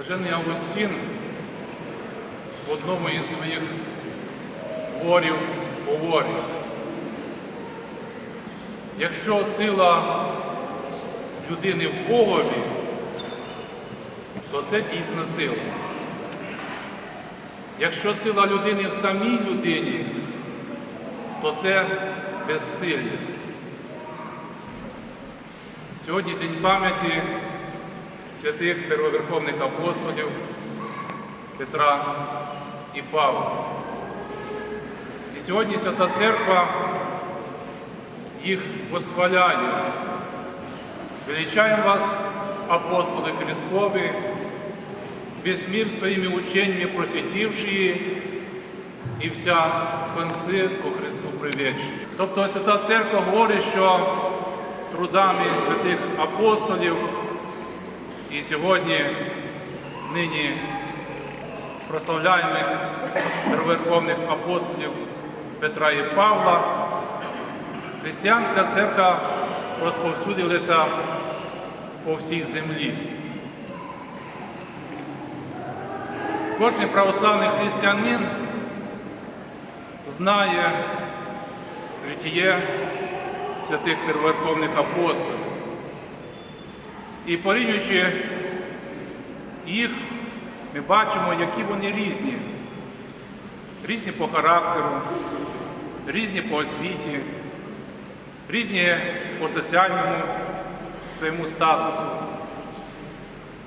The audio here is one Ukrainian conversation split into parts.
Блажений Августін в одному із своїх творів говорить, якщо сила людини в Богові, то це дійсна сила. Якщо сила людини в самій людині, то це безсилля. Сьогодні День пам'яті святих первоверховних апостолів Петра і Павла. І сьогодні Свята Церква їх восхваляє. Величаем вас, апостоли Христові, весь мир своими учениями просвітивши і вся конці ко Христу приведши. Тобто Свята Церква говорить, що трудами святих апостолів і сьогодні нині прославляємих верховних апостолів Петра і Павла, християнська церква розповсюдилася по всій землі. Кожен православний християнин знає житіє святих первоверховних апостолів. І порівнюючи їх, ми бачимо, які вони різні. Різні по характеру, різні по освіті, різні по соціальному своєму статусу.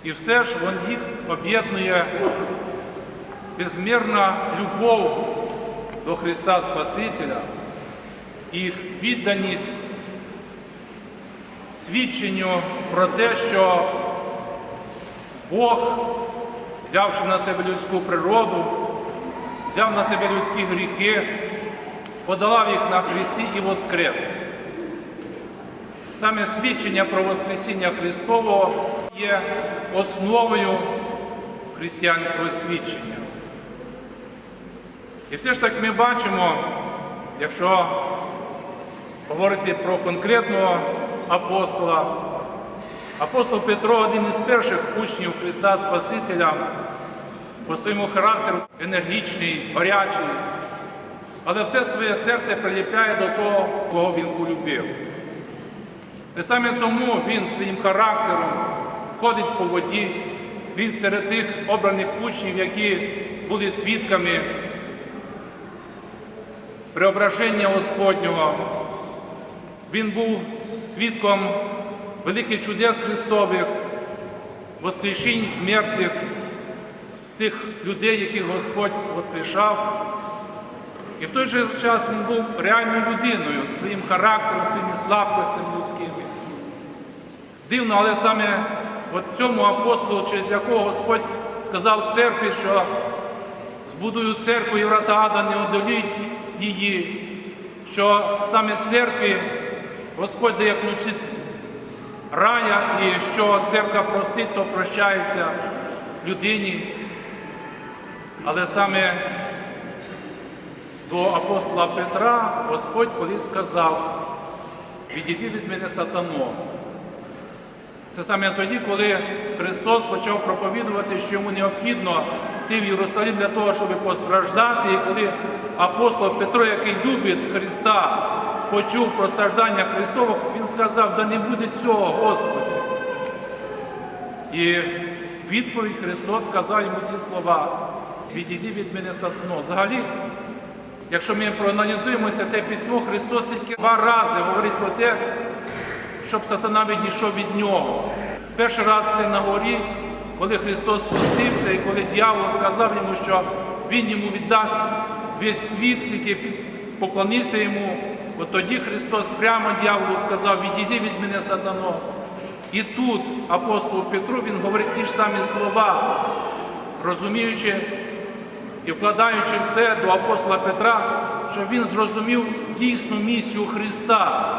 І все ж вон їх об'єднує безмірна любов до Христа Спасителя, їх відданість свідченню про те, що Бог, взявши на себе людську природу, взяв на себе людські гріхи, подолав їх на Христі і воскрес. Саме свідчення про Воскресіння Христового є основою християнського свідчення. І все ж таки ми бачимо, якщо говорити про конкретного апостола, апостол Петро один із перших учнів Христа Спасителя, по своєму характеру енергічний, гарячий, але все своє серце приліпляє до того, кого він полюбив. І саме тому він своїм характером ходить по воді, він серед тих обраних учнів, які були свідками преображення Господнього. Він був свідком великих чудес Христових, воскрешінь смертних, тих людей, яких Господь воскрешав. І в той же час він був реальною людиною, своїм характером, своїми слабкостями людськими. Дивно, але саме от цьому апостолу, через якого Господь сказав церкві, що збудую церкву і врата ада не одоліть її, що саме церкві Господь дає ключі рая, і що церква простить, то прощається людині. Але саме до апостола Петра Господь колись сказав, відійди від мене сатано. Це саме тоді, коли Христос почав проповідувати, що йому необхідно йти в Єрусалим для того, щоб постраждати, і коли апостол Петро, який любить Христа, почув про страждання Христових, він сказав, да не буде цього, Господи. І відповідь Христос сказав йому ці слова, відійди від мене сатано. Взагалі, якщо ми проаналізуємося те письмо, Христос тільки два рази говорить про те, щоб сатана відійшов від нього. Перший раз це на горі, коли Христос спустився і коли дьявол сказав йому, що Він йому віддасть весь світ, тільки поклонився йому. От тоді Христос прямо дьяволу сказав, відійди від мене сатано. І тут апостолу Петру він говорить ті ж самі слова, розуміючи і вкладаючи все до апостола Петра, щоб він зрозумів дійсну місію Христа.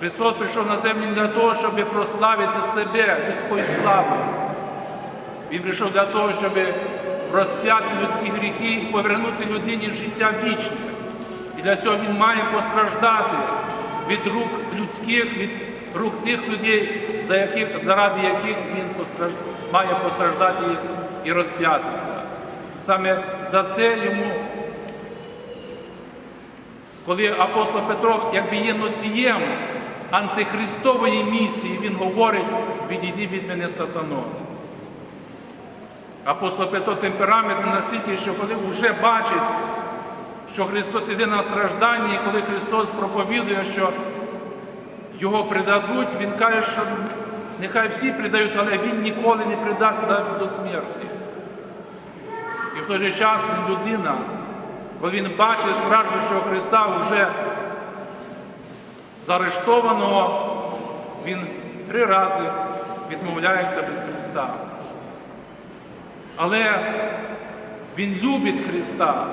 Христос прийшов на землю для того, щоб прославити себе людською славою. Він прийшов для того, щоб розп'яти людські гріхи і повернути людині життя вічне. Для цього він має постраждати від рук людських, від рук тих людей, за яких, заради яких він постраж... має постраждати і розп'ятися. Саме за це йому, коли апостол Петро якби є носієм антихристової місії, він говорить, відійди від мене сатано. Апостол Петро темперамент настільки, що коли вже бачить, що Христос іде на страждання, і коли Христос проповідує, що його предадуть, він каже, що нехай всі предають, але він ніколи не предасть навіть до смерті. І в той же час він людина, бо він бачить страждущого Христа вже заарештованого, він три рази відмовляється від Христа. Але він любить Христа,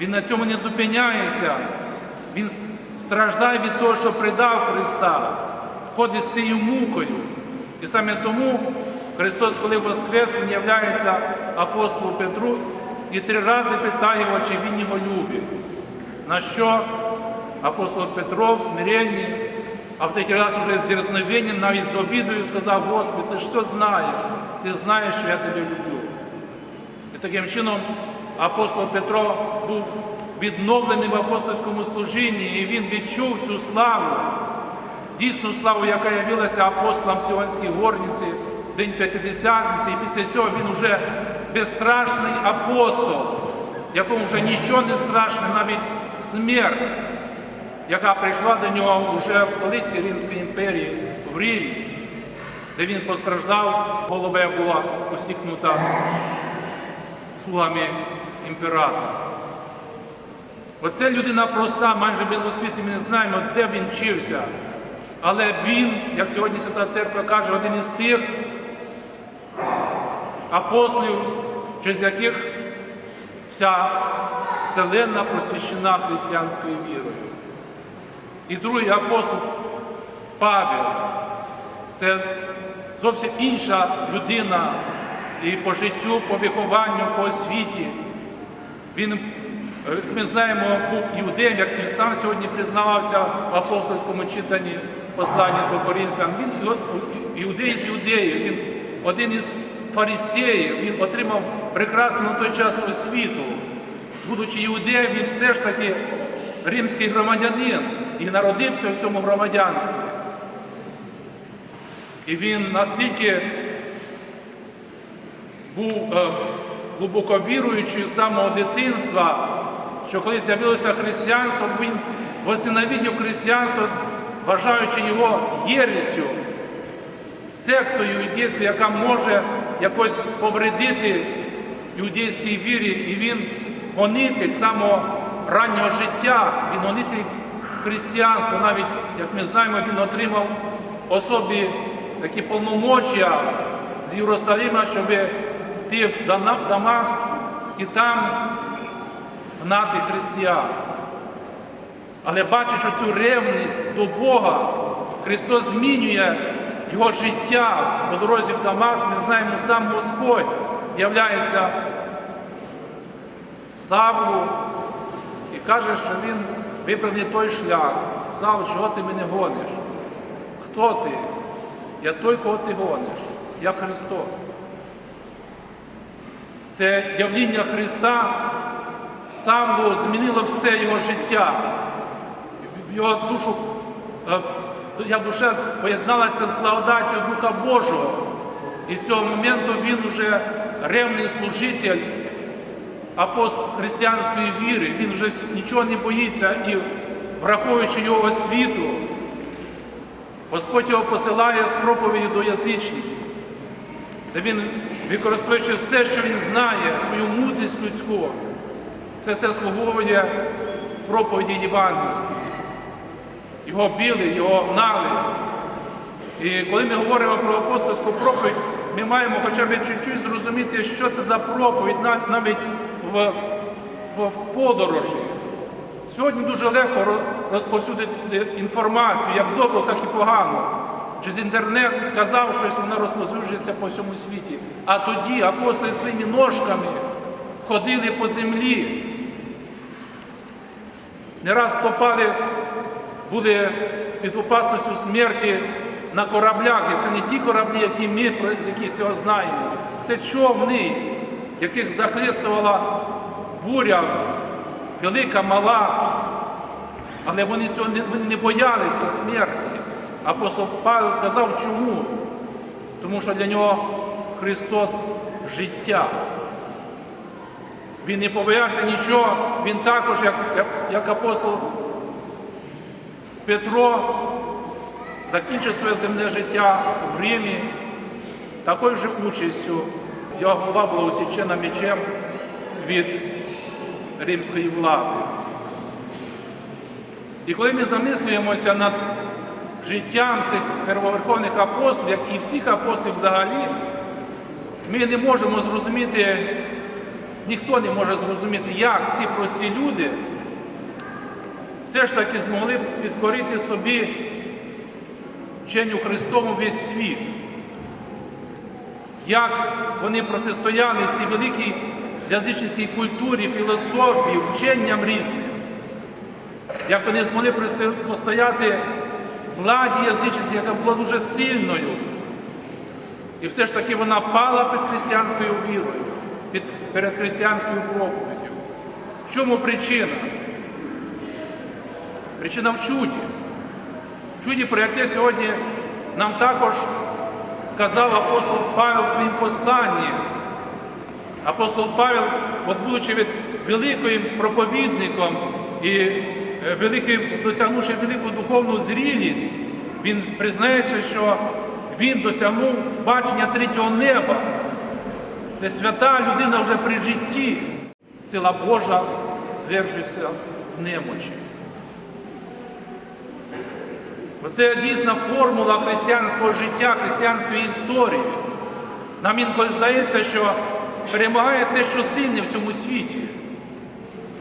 він на цьому не зупиняється, він страждає від того, що предав Христа, ходить з цією мукою. І саме тому Христос, коли воскрес, Він являється апостолу Петру і три рази питає його, чи він його любить. На що апостол Петро в смиренні, а в третій раз уже з дерзновенням, навіть з обідою сказав, Господи, ти ж все знаєш, ти знаєш, що я тебе люблю. І таким чином апостол Петро був відновлений в апостольському служінні, і він відчув цю славу, дійсну славу, яка явилася апостолам Сіонській горниці, День П'ятидесятниці, і після цього він вже безстрашний апостол, якому вже нічого не страшне, навіть смерть, яка прийшла до нього вже в столиці Римської імперії, в Римі, де він постраждав, голове була усікнута слугами імператора. Оце людина проста, майже без освіти, ми не знаємо, де він вчився. Але він, як сьогодні Свята Церква каже, один із тих апостолів, через яких вся вселенна просвящена християнською вірою. І другий апостол Павел це зовсім інша людина і по життю, по вихованню, по освіті. Він, е, ми знаємо, був іудеєм, як він сам сьогодні признавався в апостольському читанні послання до Корінфян. Він іудей з іудеїв, він один із фарисеїв, він отримав прекрасну на той час освіту. Будучи іудеєм, він все ж таки римський громадянин і народився в цьому громадянстві. І він настільки був е, глибоко віруючий з самого дитинства, що коли з'явилося християнство, він возненавидів християнство, вважаючи його єресю, сектою іудейською, яка може якось повредити іудейській вірі, і він гонитель самого раннього життя, він гонитель християнства. Навіть, як ми знаємо, він отримав особі такі повномочія з Єрусалима, щоб йти в Дамаск і там гнати християн. Але бачачи цю ревність до Бога, Христос змінює його життя по дорозі в Дамаск. Ми знаємо, сам Господь являється Савлу і каже, що він вибрав той шлях. Савл, чого ти мене гониш? Хто ти? Я той, кого ти гониш, я Христос. Це явління Христа Савлу змінило все його життя. Його душу, е, я душа поєдналася з благодаттю Духа Божого. І з цього моменту він вже ревний служитель апостол християнської віри. Він вже нічого не боїться і, враховуючи його освіту, Господь його посилає з проповіді до язичників, де він, використовуючи все, що він знає, свою мудрість людську, це все слуговує проповіді євангельської. Його били, його гнали. І коли ми говоримо про апостольську проповідь, ми маємо хоча б чуть-чуть зрозуміти, що це за проповідь навіть в, в, в подорожі. Сьогодні дуже легко розповсюдити інформацію, як добро, так і погано. Через інтернет сказав щось, вона розповсюджується по всьому світі. А тоді апостоли своїми ножками ходили по землі. Не раз стопали, були під опасністю смерті на кораблях, і це не ті кораблі, які ми які сьогодні знаємо. Це човни, яких захлистувала буря, велика, мала. Але вони цього не боялися смерті. Апостол Павло сказав, чому? Тому що для нього Христос життя. Він не побоявся нічого, він також, як, як апостол Петро, закінчив своє земне життя в Римі, такою же участю. Його голова була усічена мечем від римської влади. І коли ми замислюємося над життям цих первоверховних апостолів, як і всіх апостолів взагалі, ми не можемо зрозуміти, ніхто не може зрозуміти, як ці прості люди все ж таки змогли підкорити собі вченню Христову весь світ. Як вони протистояли цій великій язичницькій культурі, філософії, вченням різним. Як вони змогли постояти владі язичницькій, яка була дуже сильною. І все ж таки вона пала під християнською вірою, під, перед християнською проповіддю. В чому причина? Причина в чуді. В чуді, про яке сьогодні нам також сказав апостол Павел в своїм посланні. Апостол Павел, от будучи від великим проповідником і великим, досягнувши велику духовну зрілість, він признається, що він досягнув бачення третього неба. Це свята людина вже при житті. Сила Божа звершується в немочі. Оце дійсна формула християнського життя, християнської історії. Нам інколи здається, що перемагає те, що сильне в цьому світі.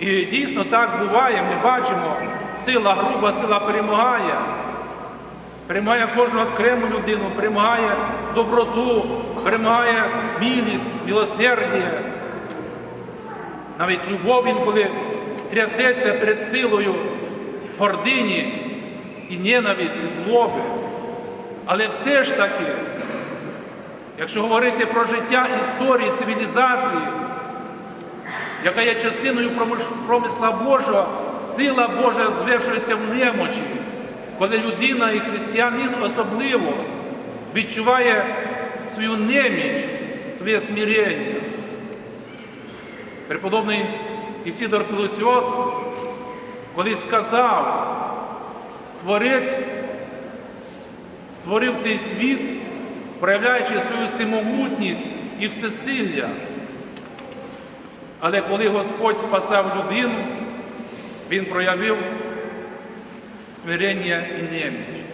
І дійсно так буває, ми бачимо, сила груба, сила перемагає. Перемагає кожну окрему людину, перемагає доброту, перемагає милість, милосердя. Навіть любов інколи трясеться перед силою гордині і ненависті, злоби. Але все ж таки, якщо говорити про життя історії, цивілізації, яка є частиною промисла Божого, сила Божа звершується в немочі, коли людина і християнин особливо відчуває свою неміч, своє смирення. Преподобний Ісідор Пілосіот колись сказав, Творець створив цей світ, проявляючи свою самогутність і всесилля. Але коли Господь спасав людину, Він проявив смирення і неміч.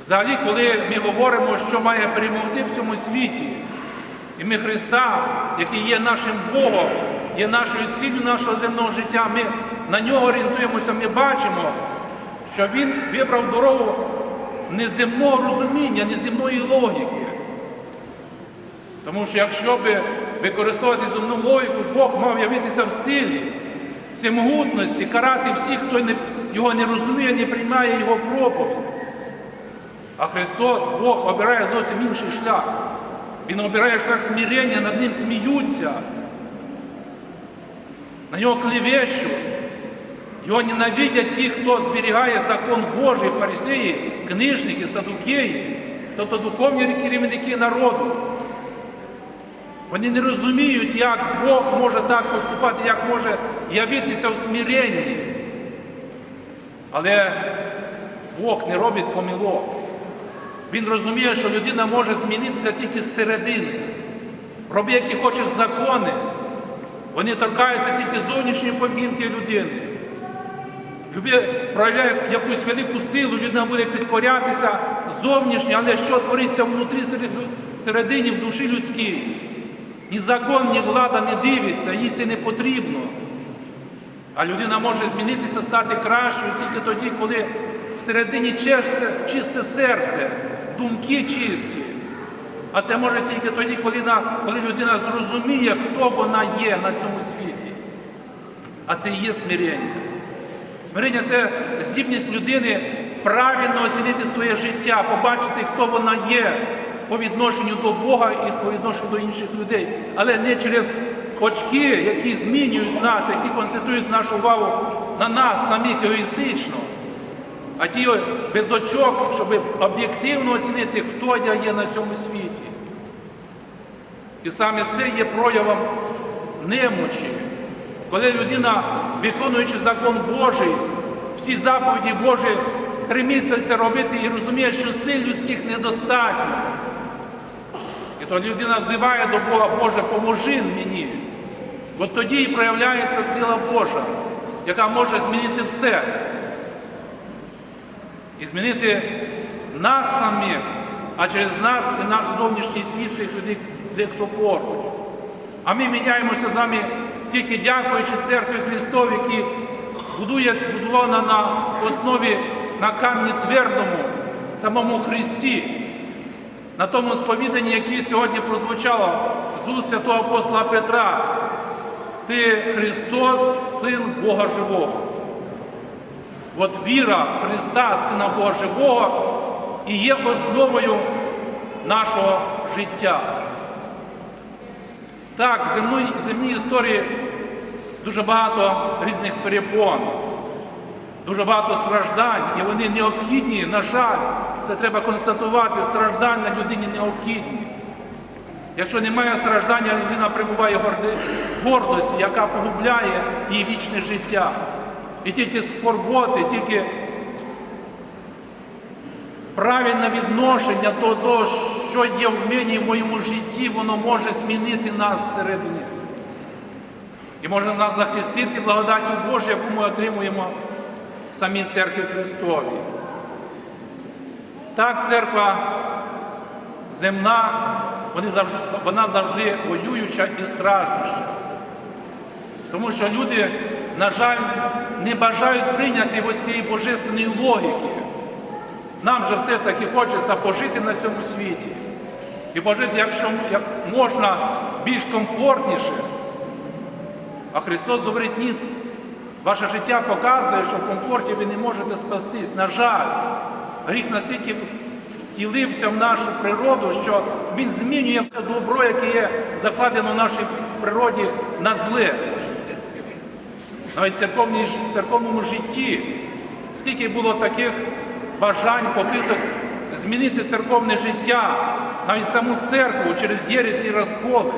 Взагалі, коли ми говоримо, що має перемогти в цьому світі, і ми Христа, який є нашим Богом, є нашою ціллю нашого земного життя, ми на нього орієнтуємося, ми бачимо, що Він вибрав дорогу неземного розуміння, неземної логіки. Тому що якщо би використовувати земну логіку, Бог мав явитися в силі, всемогутності, карати всіх, хто не, його не розуміє, не приймає його проповідь. А Христос, Бог, обирає зовсім інший шлях. Він обирає шлях смирення, над ним сміються, на нього клевещуть. Його ненавидять ті, хто зберігає закон Божий, фарисеї, книжники, садукеї, тобто духовні керівники народу. Вони не розуміють, як Бог може так поступати, як може явитися в смиренні. Але Бог не робить помилок. Він розуміє, що людина може змінитися тільки зсередини. Роби, які хочеш закони, вони торкаються тільки зовнішньої поведінки людини. Любі проявляє якусь велику силу, людина буде підкорятися зовнішньо, але що твориться внутрі середині в душі людській? Ні закон, ні влада не дивиться, їй це не потрібно. А людина може змінитися, стати кращою тільки тоді, коли всередині чисте, чисте серце, думки чисті. А це може тільки тоді, коли, коли людина зрозуміє, хто вона є на цьому світі. А це і є смирення. Смирення це здібність людини правильно оцінити своє життя, побачити, хто вона є по відношенню до Бога і по відношенню до інших людей, але не через очки, які змінюють нас, які концентрують нашу увагу на нас самих егоїстично, а ті без очок, щоб об'єктивно оцінити, хто я є на цьому світі. І саме це є проявом немочі, коли людина, виконуючи закон Божий, всі заповіді Божі, стремиться це робити і розуміє, що сил людських недостатньо. То людина взиває до Бога, Боже, поможи мені. От тоді і проявляється сила Божа, яка може змінити все. І змінити нас самих, а через нас і наш зовнішній світ тих людей, де хто поруч. А ми міняємося з вами тільки дякуючи церкві Христові, які будує, збудована на основі на камні твердому, самому Христі, на тому сповіданні, яке сьогодні прозвучало з уст святого апостола Петра. Ти Христос, Син Бога Живого. От віра Христа, Сина Бога Живого, і є основою нашого життя. Так, в земній, в земній історії дуже багато різних перепон, дуже багато страждань, і вони необхідні, на жаль, це треба констатувати, страждання людині необхідні. Якщо немає страждання, людина перебуває в гордості, яка погубляє її вічне життя. І тільки скорботи, тільки правильне відношення до того, що є в мені і в моєму житті, воно може змінити нас всередині. І може нас захистити благодаттю Божою, яку ми отримуємо в самій церкві Христовій. Так, церква земна, вони завжди, вона завжди воююча і страждуща. Тому що люди, на жаль, не бажають прийняти цієї божественної логіки. Нам же все ж таки хочеться пожити на цьому світі. І пожити, якщо як можна більш комфортніше. А Христос говорить, ні, ваше життя показує, що в комфорті ви не можете спастись. На жаль, гріх настільки втілився в нашу природу, що він змінює все добро, яке є закладено в нашій природі на зле. Навіть в церковному житті, скільки було таких бажань, попиток змінити церковне життя, навіть саму церкву через єресь і розколи.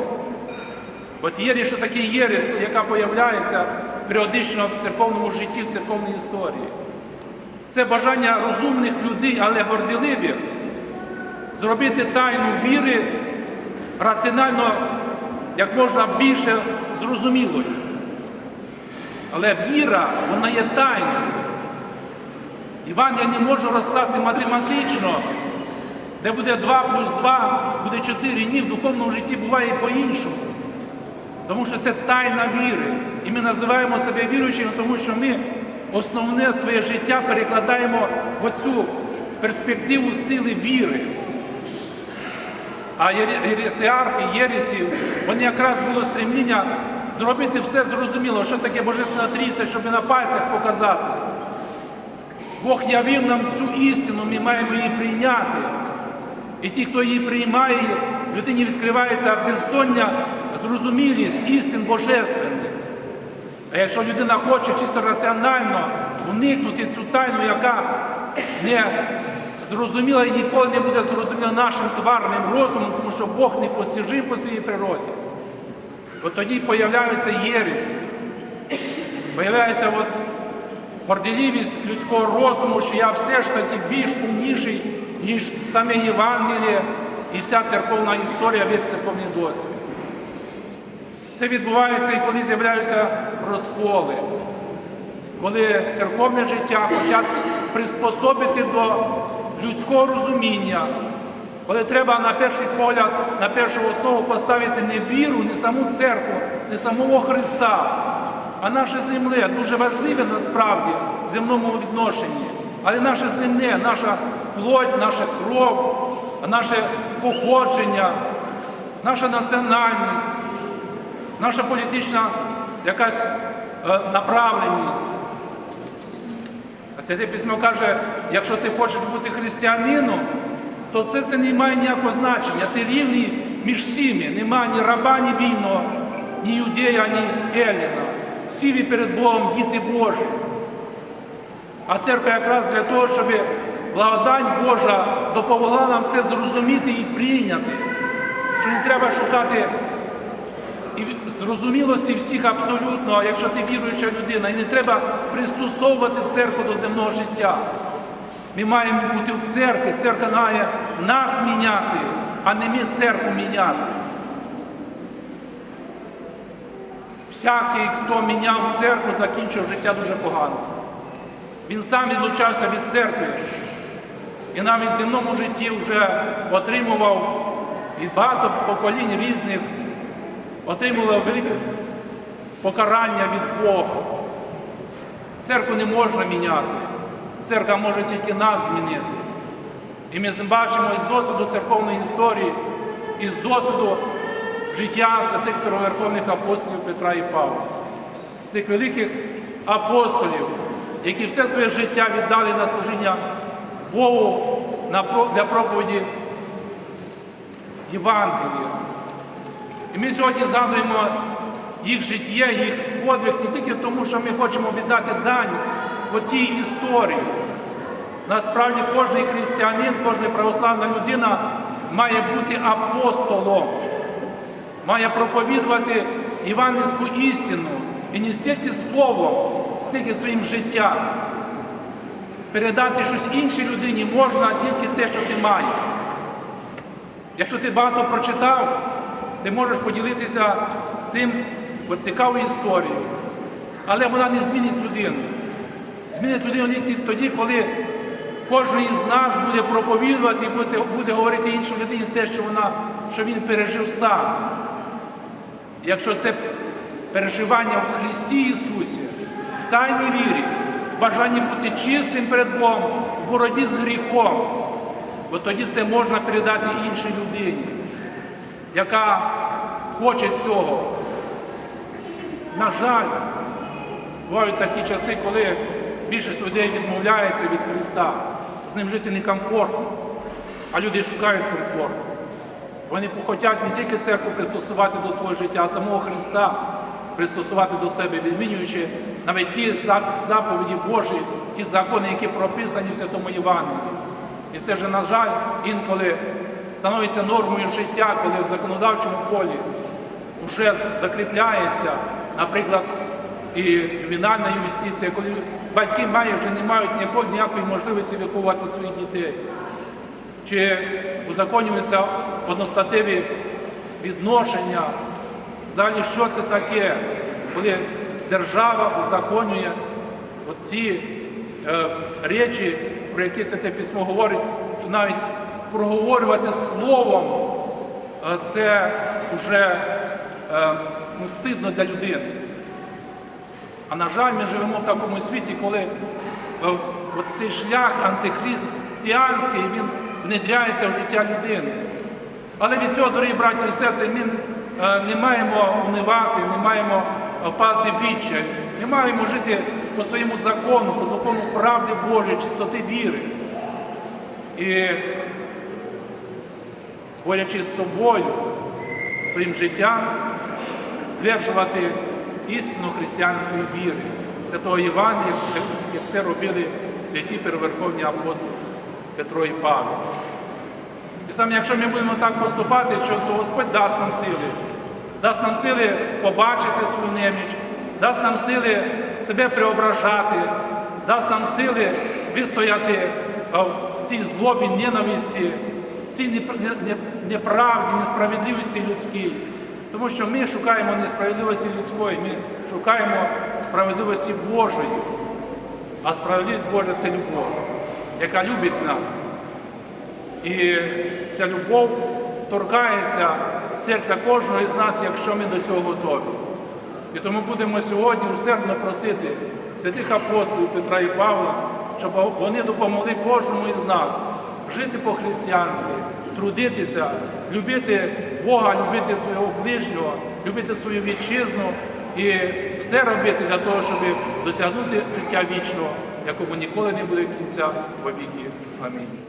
От єресь, що таке єресь, яка появляється періодично в церковному житті, в церковній історії. Це бажання розумних людей, але горделивих, зробити тайну віри раціонально як можна більше зрозумілою. Але віра, вона є тайною. Іван я не можу розкласти математично, де буде 2 плюс 2, буде 4. Ні, в духовному житті буває по-іншому. Тому що це тайна віри. І ми називаємо себе віруючими, тому що ми основне своє життя перекладаємо в оцю перспективу сили віри. А єре- єресіархи, єресів, вони якраз було стремління зробити все зрозуміло, що таке Божественна трійця, щоб на пальцях показати. Бог явив нам цю істину, ми маємо її прийняти. І ті, хто її приймає, людині відкривається бездоння зрозумілість істин божественних. А якщо людина хоче чисто раціонально вникнути цю тайну, яка не зрозуміла і ніколи не буде зрозуміла нашим тварним розумом, тому що Бог не постижив по своїй природі, от тоді появляються єресі, появляється от горделівість людського розуму, що я все ж таки більш умніший, ніж саме Євангеліє і вся церковна історія, весь церковний досвід. Це відбувається і коли з'являються розколи, коли церковне життя хочуть приспособити до людського розуміння, коли треба на перший погляд, на першу основу поставити не віру, не саму церкву, не самого Христа, а наше земле дуже важливе насправді в земному відношенні. Але наше земне, наша плоть, наша кров, наше походження, наша національність, наша політична якась е, направленість. А Святе Письмо каже, якщо ти хочеш бути християнином, то це, це не має ніякого значення. Ти рівний між всіми. Нема ні раба, ні вільного, ні юдея, ні еліна. Всі ви перед Богом діти Божі. А церква якраз для того, щоб благодать Божа допомогла нам все зрозуміти і прийняти. Що не треба шукати і зрозумілості всіх абсолютно, якщо ти віруюча людина, і не треба пристосовувати церкву до земного життя. Ми маємо бути в церкві, церква має нас міняти, а не ми церкву міняти. Всякий, хто міняв церкву, закінчив життя дуже погано. Він сам відлучався від церкви і навіть в земному житті вже отримував і багато поколінь різних, отримував велике покарання від Бога. Церкву не можна міняти. Церква може тільки нас змінити. І ми бачимо з досвіду церковної історії, і з досвіду життя святих первоверховних апостолів Петра і Павла, цих великих апостолів, які все своє життя віддали на служіння Богу для проповіді Євангелія. І ми сьогодні згадуємо їх життя, їх подвиг не тільки тому, що ми хочемо віддати дань по тій історії. Насправді кожен християнин, кожна православна людина має бути апостолом, має проповідувати євангельську істину і не стільки словом, скільки своїм життям. Передати щось іншій людині можна тільки те, що ти маєш. Якщо ти багато прочитав, ти можеш поділитися з цим цікавою історією. Але вона не змінить людину. Змінить людину тільки тоді, коли кожен із нас буде проповідувати і буде, буде говорити іншій людині те, що, вона, що він пережив сам. Якщо це переживання в Христі Ісусі, в тайній вірі, бажання бути чистим перед Богом, в боротьбі з гріхом, бо тоді це можна передати іншій людині, яка хоче цього. На жаль, бувають такі часи, коли більшість людей відмовляється від Христа. З ним жити некомфортно, а люди шукають комфорт. Вони хочуть не тільки церкву пристосувати до свого життя, а самого Христа пристосувати до себе, відмінюючи навіть ті заповіді Божі, ті закони, які прописані в Святому Євангелії. І це вже, на жаль, інколи становиться нормою життя, коли в законодавчому полі вже закріпляється, наприклад, і ювенальна юстиція, коли батьки майже не мають ніякої, можливості виховувати своїх дітей. Чи узаконюються одностатеві відношення? Взагалі, що це таке, коли держава узаконює оці е, речі, про які Святе Письмо говорить, що навіть проговорювати словом е, це вже е, ну, стидно для людини. А на жаль, ми живемо в такому світі, коли е, цей шлях антихристиянський він внедряється в життя людини. Але від цього, дорогі браті і сестри, ми не маємо унивати, не маємо впадати в відчай. Ми маємо жити по своєму закону, по закону правди Божої, чистоти віри. І борючись з собою, своїм життям, стверджувати істину християнської віри, святого Євангелія, як це- робили святі переверховні апостоли Петро і Павло. І саме якщо ми будемо так поступати, то Господь дасть нам сили, дасть нам сили побачити свою неміч, дасть нам сили себе преображати, дасть нам сили вистояти в цій злобі, ненависті, в цій неправді, несправедливості людській. Тому що ми шукаємо несправедливості людської, ми шукаємо справедливості Божої. А справедливість Божа це любов, яка любить нас. І ця любов торкається серця кожного із нас, якщо ми до цього готові. І тому будемо сьогодні усердно просити святих апостолів Петра і Павла, щоб вони допомогли кожному із нас жити по-християнськи, трудитися, любити Бога, любити свого ближнього, любити свою вітчизну і все робити для того, щоб досягнути життя вічного, якому ніколи не буде кінця вовіки. Амінь.